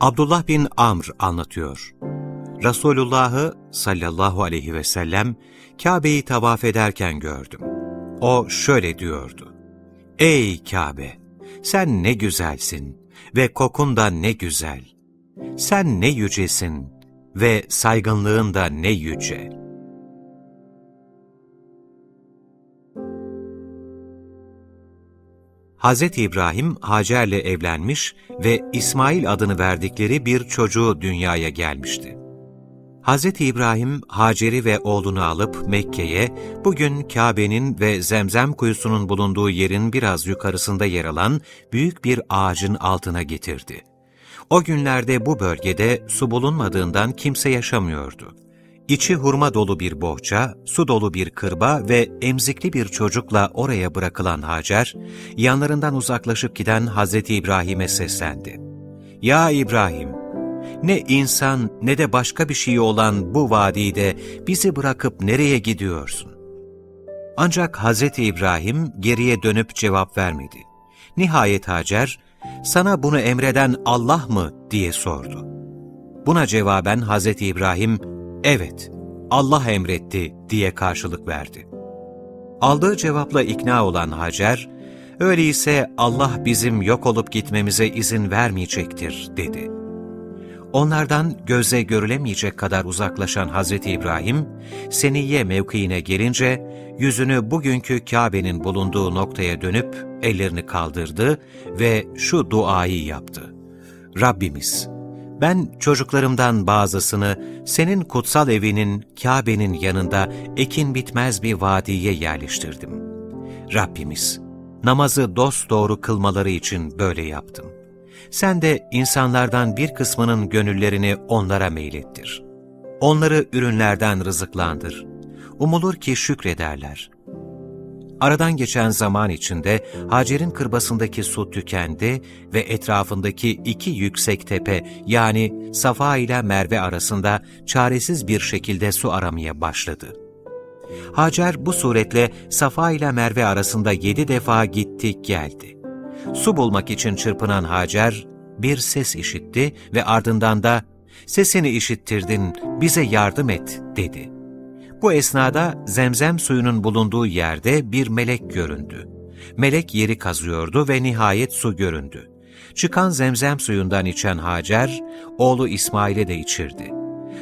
Abdullah bin Amr anlatıyor. Resulullah'ı sallallahu aleyhi ve sellem Kabe'yi tavaf ederken gördüm. O şöyle diyordu. Ey Kabe! Sen ne güzelsin ve kokun da ne güzel. Sen ne yücesin ve saygınlığın da ne yüce. Hz. İbrahim Hacer'le evlenmiş ve İsmail adını verdikleri bir çocuğu dünyaya gelmişti. Hz. İbrahim, Hacer'i ve oğlunu alıp Mekke'ye, bugün Kabe'nin ve Zemzem kuyusunun bulunduğu yerin biraz yukarısında yer alan büyük bir ağacın altına getirdi. O günlerde bu bölgede su bulunmadığından kimse yaşamıyordu. İçi hurma dolu bir bohça, su dolu bir kırba ve emzikli bir çocukla oraya bırakılan Hacer, yanlarından uzaklaşıp giden Hazreti İbrahim'e seslendi. ''Ya İbrahim, ne insan ne de başka bir şey olan bu vadide bizi bırakıp nereye gidiyorsun?'' Ancak Hazreti İbrahim geriye dönüp cevap vermedi. Nihayet Hacer, ''Sana bunu emreden Allah mı?'' diye sordu. Buna cevaben Hazreti İbrahim, evet, Allah emretti diye karşılık verdi. Aldığı cevapla ikna olan Hacer, öyleyse Allah bizim yok olup gitmemize izin vermeyecektir dedi. Onlardan göze görülemeyecek kadar uzaklaşan Hazreti İbrahim, Seniye mevkiine gelince yüzünü bugünkü Kabe'nin bulunduğu noktaya dönüp ellerini kaldırdı ve şu duayı yaptı. Rabbimiz, ben çocuklarımdan bazısını senin kutsal evinin Kabe'nin yanında ekin bitmez bir vadiye yerleştirdim. Rabbimiz, namazı dosdoğru kılmaları için böyle yaptım. Sen de insanlardan bir kısmının gönüllerini onlara meylettir. Onları ürünlerden rızıklandır. Umulur ki şükrederler. Aradan geçen zaman içinde Hacer'in kırbasındaki su tükendi ve etrafındaki iki yüksek tepe yani Safa ile Merve arasında çaresiz bir şekilde su aramaya başladı. Hacer bu suretle Safa ile Merve arasında yedi defa gitti geldi. Su bulmak için çırpınan Hacer bir ses işitti ve ardından da ''Sesini işittirdin, bize yardım et.'' dedi. Bu esnada zemzem suyunun bulunduğu yerde bir melek göründü. Melek yeri kazıyordu ve nihayet su göründü. Çıkan zemzem suyundan içen Hacer, oğlu İsmail'e de içirdi.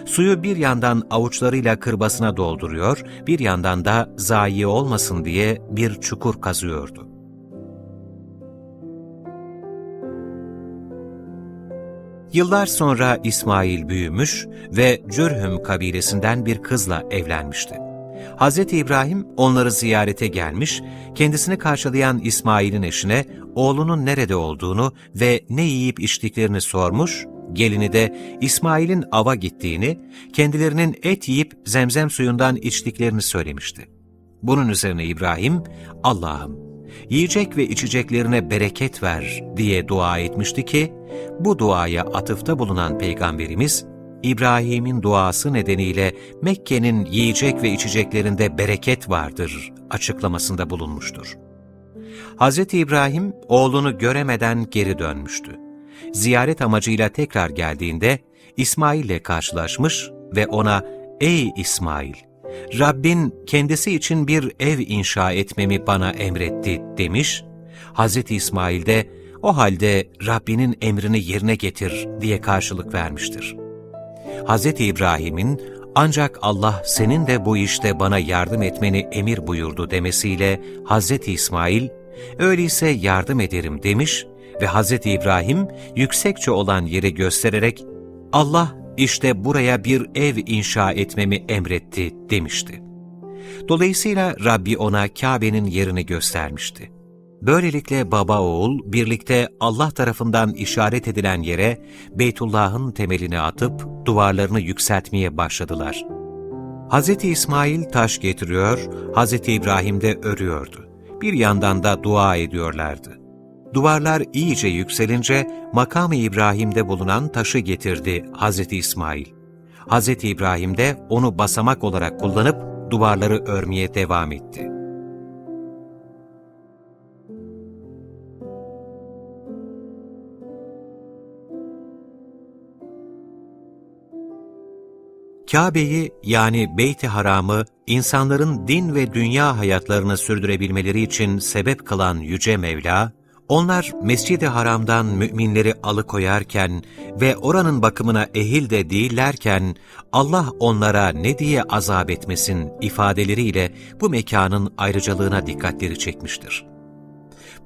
Suyu bir yandan avuçlarıyla kırbasına dolduruyor, bir yandan da zayi olmasın diye bir çukur kazıyordu. Yıllar sonra İsmail büyümüş ve Cürhüm kabilesinden bir kızla evlenmişti. Hz. İbrahim onları ziyarete gelmiş, kendisini karşılayan İsmail'in eşine oğlunun nerede olduğunu ve ne yiyip içtiklerini sormuş, gelini de İsmail'in ava gittiğini, kendilerinin et yiyip zemzem suyundan içtiklerini söylemişti. Bunun üzerine İbrahim, Allah'ım yiyecek ve içeceklerine bereket ver diye dua etmişti ki, bu duaya atıfta bulunan Peygamberimiz, İbrahim'in duası nedeniyle Mekke'nin yiyecek ve içeceklerinde bereket vardır açıklamasında bulunmuştur. Hz. İbrahim oğlunu göremeden geri dönmüştü. Ziyaret amacıyla tekrar geldiğinde İsmail ile karşılaşmış ve ona ''Ey İsmail, Rabbin kendisi için bir ev inşa etmemi bana emretti demiş, Hz. İsmail de o halde Rabbinin emrini yerine getir diye karşılık vermiştir. Hz. İbrahim'in ancak Allah senin de bu işte bana yardım etmeni emir buyurdu demesiyle Hz. İsmail, öyleyse yardım ederim demiş ve Hz. İbrahim yüksekçe olan yeri göstererek Allah işte buraya bir ev inşa etmemi emretti demişti. Dolayısıyla Rabbi ona Kabe'nin yerini göstermişti. Böylelikle baba oğul birlikte Allah tarafından işaret edilen yere Beytullah'ın temelini atıp duvarlarını yükseltmeye başladılar. Hz. İsmail taş getiriyor, Hz. İbrahim de örüyordu. Bir yandan da dua ediyorlardı. Duvarlar iyice yükselince makam-ı İbrahim'de bulunan taşı getirdi Hz. İsmail. Hz. İbrahim de onu basamak olarak kullanıp duvarları örmeye devam etti. Kabe'yi yani Beyt-i Haram'ı insanların din ve dünya hayatlarını sürdürebilmeleri için sebep kılan Yüce Mevla, onlar Mescid-i Haram'dan müminleri alıkoyarken ve oranın bakımına ehil de değillerken, Allah onlara ne diye azap etmesin ifadeleriyle bu mekanın ayrıcalığına dikkatleri çekmiştir.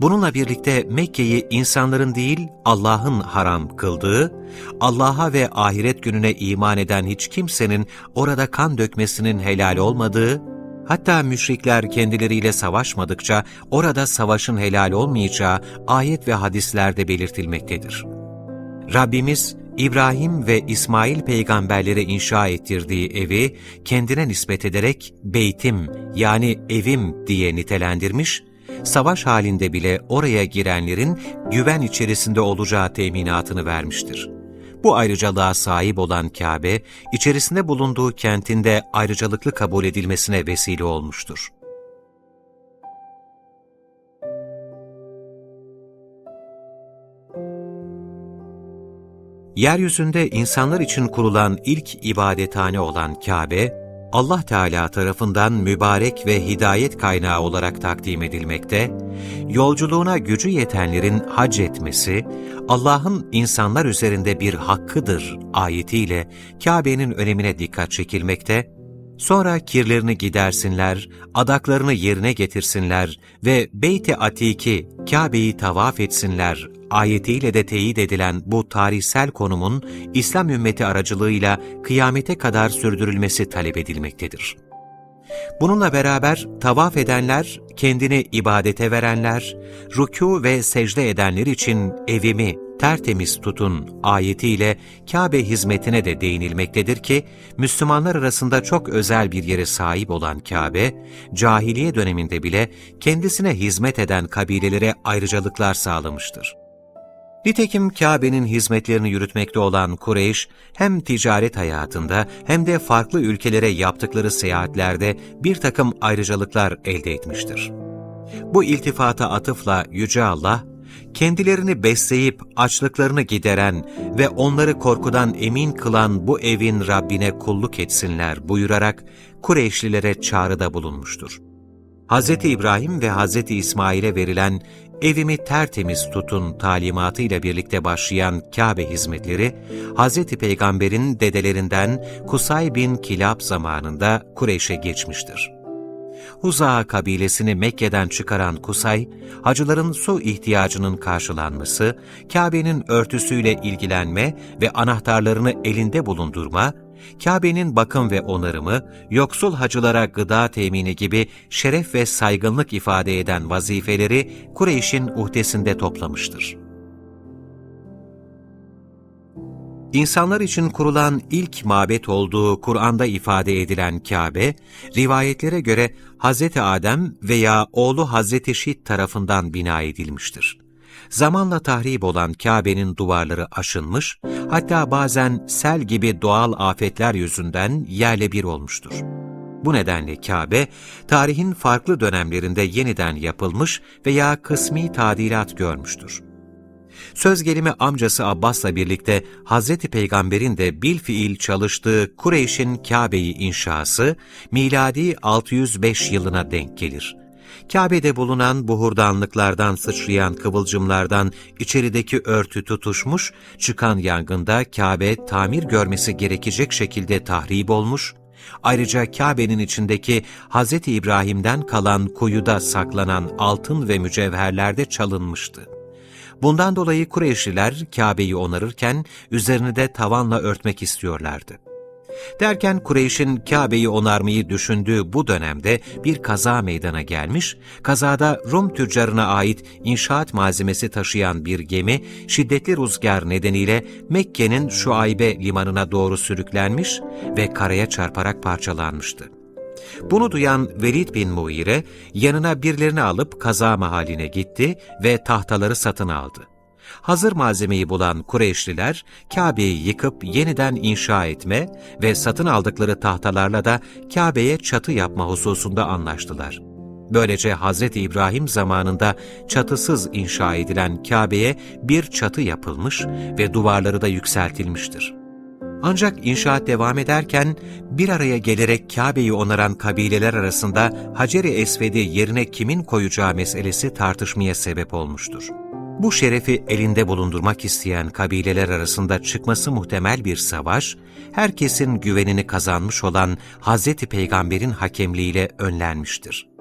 Bununla birlikte Mekke'yi insanların değil Allah'ın haram kıldığı, Allah'a ve ahiret gününe iman eden hiç kimsenin orada kan dökmesinin helal olmadığı, hatta müşrikler kendileriyle savaşmadıkça orada savaşın helal olmayacağı ayet ve hadislerde belirtilmektedir. Rabbimiz, İbrahim ve İsmail peygamberlere inşa ettirdiği evi kendine nispet ederek beytim yani evim diye nitelendirmiş savaş halinde bile oraya girenlerin güven içerisinde olacağı teminatını vermiştir. Bu ayrıcalığa sahip olan Kabe, içerisinde bulunduğu kentinde ayrıcalıklı kabul edilmesine vesile olmuştur. Yeryüzünde insanlar için kurulan ilk ibadethane olan Kabe, Allah Teala tarafından mübarek ve hidayet kaynağı olarak takdim edilmekte, yolculuğuna gücü yetenlerin hac etmesi, Allah'ın insanlar üzerinde bir hakkıdır ayetiyle Kabe'nin önemine dikkat çekilmekte, sonra kirlerini gidersinler, adaklarını yerine getirsinler ve Beyt-i Atiki, Kabe'yi tavaf etsinler ayetiyle de teyit edilen bu tarihsel konumun İslam ümmeti aracılığıyla kıyamete kadar sürdürülmesi talep edilmektedir. Bununla beraber tavaf edenler, kendini ibadete verenler, rükû ve secde edenler için evimi tertemiz tutun ayetiyle Kabe hizmetine de değinilmektedir ki, Müslümanlar arasında çok özel bir yere sahip olan Kabe, cahiliye döneminde bile kendisine hizmet eden kabilelere ayrıcalıklar sağlamıştır. Nitekim Kabe'nin hizmetlerini yürütmekte olan Kureyş, hem ticaret hayatında hem de farklı ülkelere yaptıkları seyahatlerde bir takım ayrıcalıklar elde etmiştir. Bu iltifata atıfla Yüce Allah, kendilerini besleyip açlıklarını gideren ve onları korkudan emin kılan bu evin Rabbine kulluk etsinler buyurarak Kureyşlilere çağrıda bulunmuştur. Hz. İbrahim ve Hz. İsmail'e verilen evimi tertemiz tutun talimatıyla birlikte başlayan Kabe hizmetleri, Hz. Peygamber'in dedelerinden Kusay bin Kilab zamanında Kureyş'e geçmiştir. Huza kabilesini Mekke'den çıkaran Kusay, hacıların su ihtiyacının karşılanması, Kabe'nin örtüsüyle ilgilenme ve anahtarlarını elinde bulundurma, Kabe'nin bakım ve onarımı, yoksul hacılara gıda temini gibi şeref ve saygınlık ifade eden vazifeleri Kureyş'in uhdesinde toplamıştır. İnsanlar için kurulan ilk mabet olduğu Kur'an'da ifade edilen Kabe, rivayetlere göre Hz. Adem veya oğlu Hz. Şit tarafından bina edilmiştir zamanla tahrip olan Kabe'nin duvarları aşınmış, hatta bazen sel gibi doğal afetler yüzünden yerle bir olmuştur. Bu nedenle Kabe, tarihin farklı dönemlerinde yeniden yapılmış veya kısmi tadilat görmüştür. Söz gelimi amcası Abbas'la birlikte Hz. Peygamber'in de bil fiil çalıştığı Kureyş'in Kabe'yi inşası, miladi 605 yılına denk gelir. Kabe'de bulunan buhurdanlıklardan sıçrayan kıvılcımlardan içerideki örtü tutuşmuş, çıkan yangında Kabe tamir görmesi gerekecek şekilde tahrip olmuş, ayrıca Kabe'nin içindeki Hz. İbrahim'den kalan kuyuda saklanan altın ve mücevherler de çalınmıştı. Bundan dolayı Kureyşliler Kabe'yi onarırken üzerini de tavanla örtmek istiyorlardı. Derken Kureyş'in Kabe'yi onarmayı düşündüğü bu dönemde bir kaza meydana gelmiş, kazada Rum tüccarına ait inşaat malzemesi taşıyan bir gemi şiddetli rüzgar nedeniyle Mekke'nin Şuaybe limanına doğru sürüklenmiş ve karaya çarparak parçalanmıştı. Bunu duyan Velid bin Muire yanına birilerini alıp kaza mahaline gitti ve tahtaları satın aldı. Hazır malzemeyi bulan Kureyşliler, Kabe'yi yıkıp yeniden inşa etme ve satın aldıkları tahtalarla da Kabe'ye çatı yapma hususunda anlaştılar. Böylece Hz. İbrahim zamanında çatısız inşa edilen Kabe'ye bir çatı yapılmış ve duvarları da yükseltilmiştir. Ancak inşaat devam ederken bir araya gelerek Kabe'yi onaran kabileler arasında Hacer-i Esved'i yerine kimin koyacağı meselesi tartışmaya sebep olmuştur. Bu şerefi elinde bulundurmak isteyen kabileler arasında çıkması muhtemel bir savaş, herkesin güvenini kazanmış olan Hz. Peygamber'in hakemliğiyle önlenmiştir.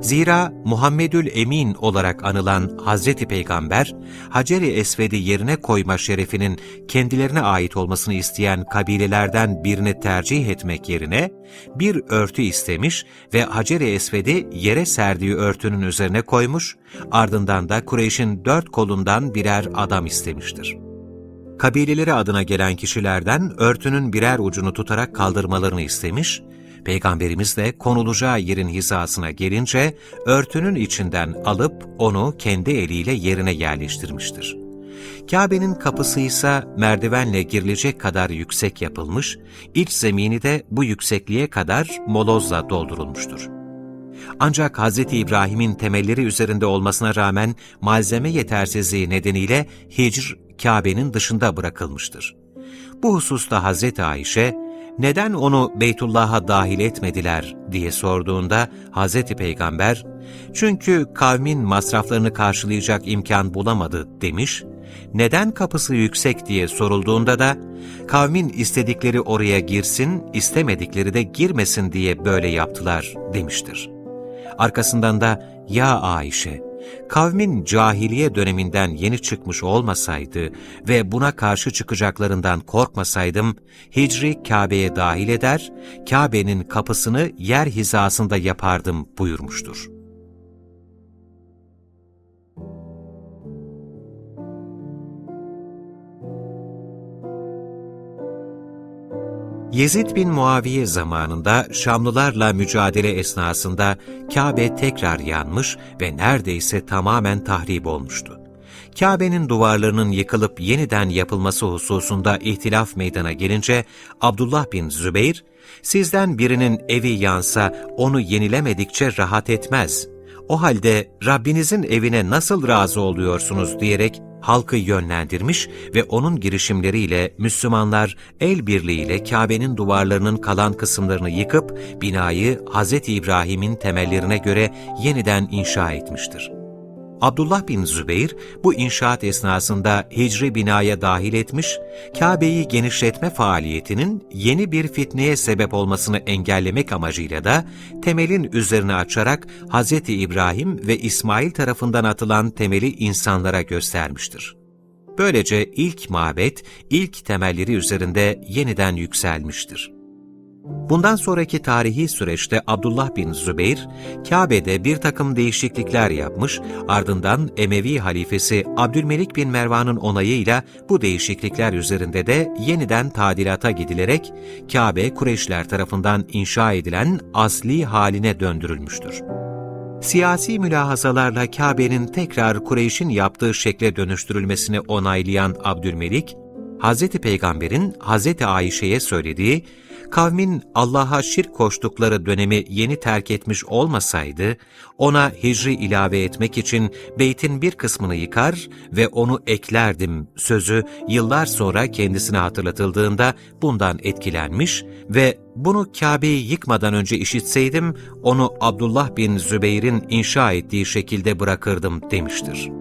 Zira Muhammedül Emin olarak anılan Hazreti Peygamber, Hacer-i Esved'i yerine koyma şerefinin kendilerine ait olmasını isteyen kabilelerden birini tercih etmek yerine bir örtü istemiş ve Hacer-i Esved'i yere serdiği örtünün üzerine koymuş, ardından da Kureyş'in dört kolundan birer adam istemiştir. Kabileleri adına gelen kişilerden örtünün birer ucunu tutarak kaldırmalarını istemiş Peygamberimiz de konulacağı yerin hizasına gelince örtünün içinden alıp onu kendi eliyle yerine yerleştirmiştir. Kabe'nin kapısı ise merdivenle girilecek kadar yüksek yapılmış, iç zemini de bu yüksekliğe kadar molozla doldurulmuştur. Ancak Hz. İbrahim'in temelleri üzerinde olmasına rağmen malzeme yetersizliği nedeniyle Hicr, Kabe'nin dışında bırakılmıştır. Bu hususta Hz. Ayşe, neden onu Beytullah'a dahil etmediler diye sorduğunda Hz. Peygamber, çünkü kavmin masraflarını karşılayacak imkan bulamadı demiş, neden kapısı yüksek diye sorulduğunda da, kavmin istedikleri oraya girsin, istemedikleri de girmesin diye böyle yaptılar demiştir. Arkasından da, ya Ayşe, kavmin cahiliye döneminden yeni çıkmış olmasaydı ve buna karşı çıkacaklarından korkmasaydım, Hicri Kabe'ye dahil eder, Kabe'nin kapısını yer hizasında yapardım buyurmuştur. Yezid bin Muaviye zamanında Şamlılarla mücadele esnasında Kabe tekrar yanmış ve neredeyse tamamen tahrip olmuştu. Kabe'nin duvarlarının yıkılıp yeniden yapılması hususunda ihtilaf meydana gelince Abdullah bin Zübeyir, sizden birinin evi yansa onu yenilemedikçe rahat etmez. O halde Rabbinizin evine nasıl razı oluyorsunuz diyerek halkı yönlendirmiş ve onun girişimleriyle Müslümanlar el birliğiyle Kabe'nin duvarlarının kalan kısımlarını yıkıp binayı Hz. İbrahim'in temellerine göre yeniden inşa etmiştir. Abdullah bin Zübeyir bu inşaat esnasında hicri binaya dahil etmiş, Kabe'yi genişletme faaliyetinin yeni bir fitneye sebep olmasını engellemek amacıyla da temelin üzerine açarak Hz. İbrahim ve İsmail tarafından atılan temeli insanlara göstermiştir. Böylece ilk mabet, ilk temelleri üzerinde yeniden yükselmiştir. Bundan sonraki tarihi süreçte Abdullah bin Zübeyir, Kabe'de bir takım değişiklikler yapmış, ardından Emevi halifesi Abdülmelik bin Mervan'ın onayıyla bu değişiklikler üzerinde de yeniden tadilata gidilerek Kabe Kureyşler tarafından inşa edilen asli haline döndürülmüştür. Siyasi mülahazalarla Kabe'nin tekrar Kureyş'in yaptığı şekle dönüştürülmesini onaylayan Abdülmelik, Hz. Peygamber'in Hz. Ayşe'ye söylediği, kavmin Allah'a şirk koştukları dönemi yeni terk etmiş olmasaydı, ona hicri ilave etmek için beytin bir kısmını yıkar ve onu eklerdim sözü yıllar sonra kendisine hatırlatıldığında bundan etkilenmiş ve bunu Kabe'yi yıkmadan önce işitseydim, onu Abdullah bin Zübeyir'in inşa ettiği şekilde bırakırdım demiştir.